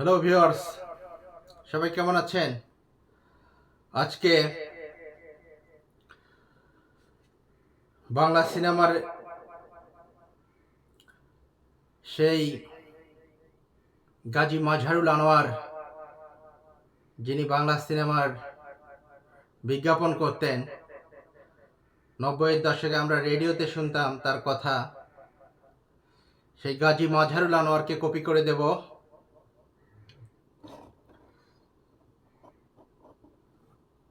Hello viewers সবাই কেমন আছেন? আজকে বাংলা সিনেমার সেই গাজী মাজহারুল আনোয়ার, যিনি বাংলা সিনেমার বিজ্ঞাপন করতেন, নব্বইয়ের দশকে আমরা রেডিওতে শুনতাম তার কথা, সেই গাজী মাজহারুল আনোয়ারকে কপি করে দেব।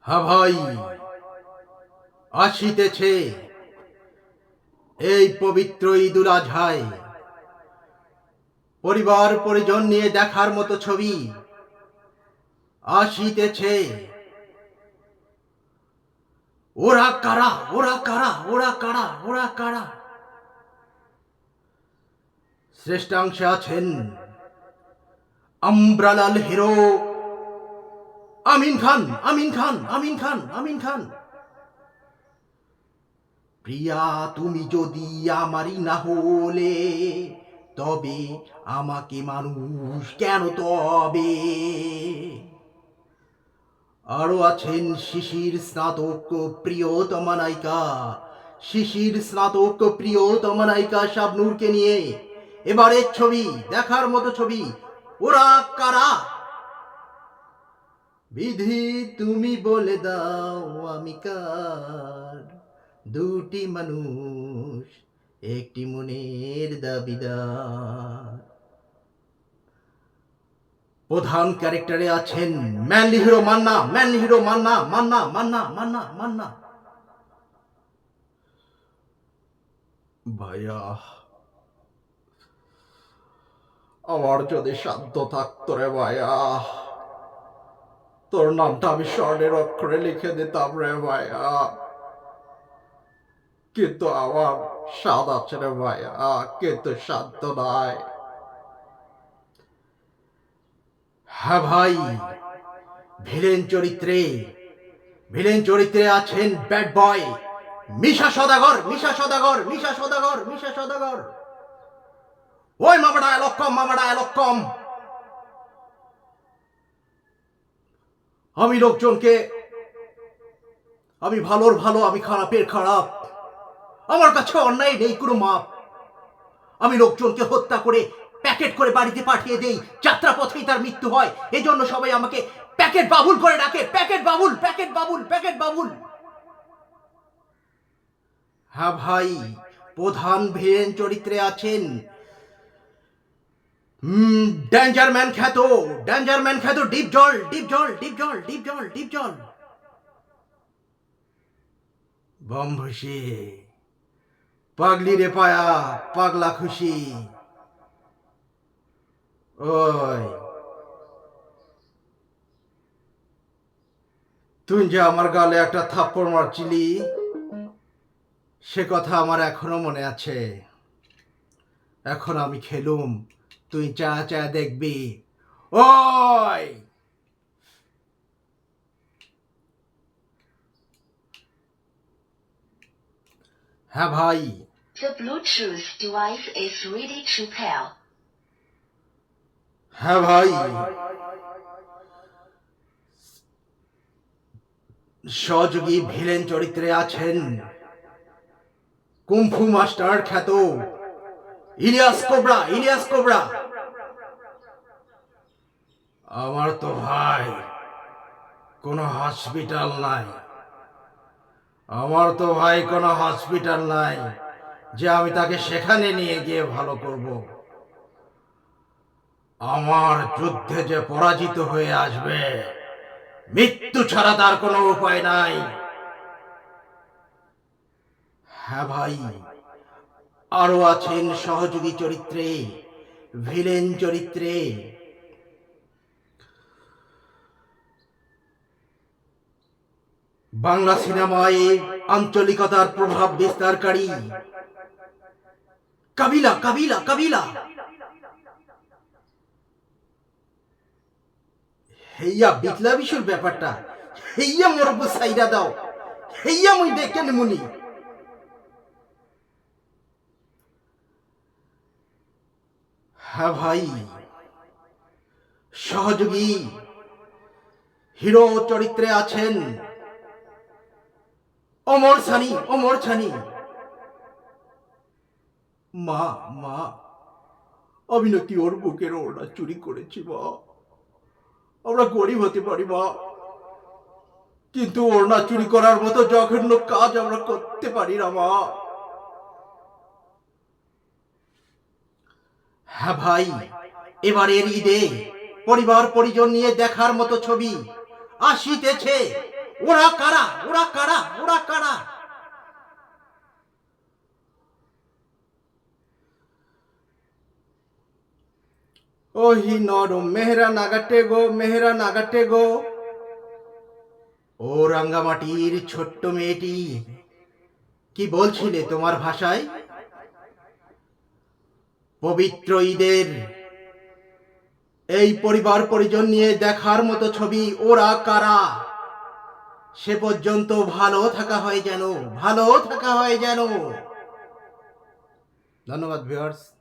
হ্যাঁ ভাই আসিতেছে। এই পবিত্র ঈদুল আজহায়, পরিবার পরিজন নিয়ে দেখার মতো ছবি আসিতেছে। ওরা কারা ওরা কারা ওরা কারা ওরা কারা? শ্রেষ্ঠাংশে আছেন আম্ব্রালাল হিরো। আমিন খান আমিন খান আমিন খান আমিন খান। প্রিয়া, তুমি যদি আমারই না হলে, তবে আমাকে মানুষ কেন তবে? আরও আছেন শিশির স্নাতক প্রিয়তমা নায়িকা। শিশির স্নাতক প্রিয়তমা নায়িকা শাবনূরকে নিয়ে এবারের ছবি, দেখার মতো ছবি, ওরা কারা? বিধি তুমি বলে দাও, আমি কার? দুটি মানুষ, একটি মনের দাবিদার। প্রধান ক্যারেক্টারে আছেন manly hero Manna manly hero Manna Manna Manna Manna Manna. ভাইয়া, আমার যদি সাধ্য থাকতো রে ভাইয়া তোর নামটা আমি স্বর্ণের অক্ষরে লিখে দিতাম রে ভাইয়া। কিন্তু আমার স্বাদ আছে রে ভাইয়া, কিন্তু সাধ্য নাই। হ্যাঁ ভাই, ভিলেন চরিত্রে ভিলেন চরিত্রে আছেন ব্যাড বয় মিশা সদাগর মিশা সদাগর মিশা সদাগর মিশা সদাগর। ওই মামাডা এলক্ষম মামাডা এলক্ষম আমি লোকজনকে, আমি ভালোর ভালো, আমি খারাপের খারাপ। আমার কাছে অন্যায় নেই, কোনো মাপ। আমি লোকজনকে হত্যা করে, প্যাকেট করে বাড়িতে পাঠিয়ে দেই। যাত্রা পথেই তার মৃত্যু হয়। এই জন্য সবাই আমাকে প্যাকেট বাবুল করে ডাকে। Packet Babul packet Babul packet Babul. হ্যাঁ ভাই, প্রধান ভিলেন চরিত্রে আছেন। ড্যাঞ্জার ম্যান খ্যাত ড্যাঞ্জার ম্যান খ্যাত Dipjol Dipjol Dipjol Dipjol Dipjol বম ভুষি পাগলি রে পায়া পাগলা খুশি ওই তুই যে আমার গালে একটা থাপ্পড় মারছিলি, সে কথা আমার এখনও মনে আছে। এখন আমি খেলুম। তুই চা চা দেখবি ওই হ্যাঁ ভাই The Bluetooth device is ready to pair. হ্যাঁ ভাই সহযোগী ভিলেন চরিত্রে আছেন কুম্ফু মাস্টার খ্যাত ইলিয়াস কোবরা ইলিয়াস কোবরা। আমার তো ভাই, কোনো হসপিটাল নাই। আমার তো ভাই, কোনো হসপিটাল নাই, যে আমি তাকে সেখানে নিয়ে গিয়ে ভালো করব। আমার যুদ্ধে যে পরাজিত হয়ে আসবে, মৃত্যু ছাড়া তার কোনো উপায় নাই। হ্যাঁ ভাই। আরও আছেন সহযোগী চরিত্রে, ভিলেন চরিত্রে। বাংলা সিনেমায় আঞ্চলিকতার প্রভাব বিস্তারকারী। কাবিলা কাবিলা কাবিলা। হেইয়া বিতলা বিশুর ব্যাপারটা। হেইয়া মোর সাইডা দাও। হেইয়া মুই দেখে নিমুনি হ্যাঁ ভাই। সহযোগী হিরো চরিত্রে আছেন অমর সানি অমর ছানি মা মা আমি নাকি ওর বুকের ওড়না চুরি করেছি, মা। আমরা গরিব হতে পারি, মা। কিন্তু ওড়না চুরি করার মতো জঘন্য কাজ আমরা করতে পারি না, মা। হ্যাঁ ভাই, এবারের ঈদে পরিবার পরিজন নিয়ে দেখার মতো ছবি আসিতেছে। ওরা কারা? ওরা কারা? ওরা কারা? ওহি নরম মেহরা নাগাটে গো, মেহরা নাগাটে গো। ও রাঙ্গামাটির ছোট্ট মেয়েটি, কি বলছিলে তোমার ভাষায়? পবিত্র ঈদের। এই পরিবার পরিজন নিয়ে দেখার মতো ছবি, ওরা কারা? সে পর্যন্ত ভালো থাকা হয় যেন, ভালো থাকা হয় যেন। ধন্যবাদ ভিউয়ার্স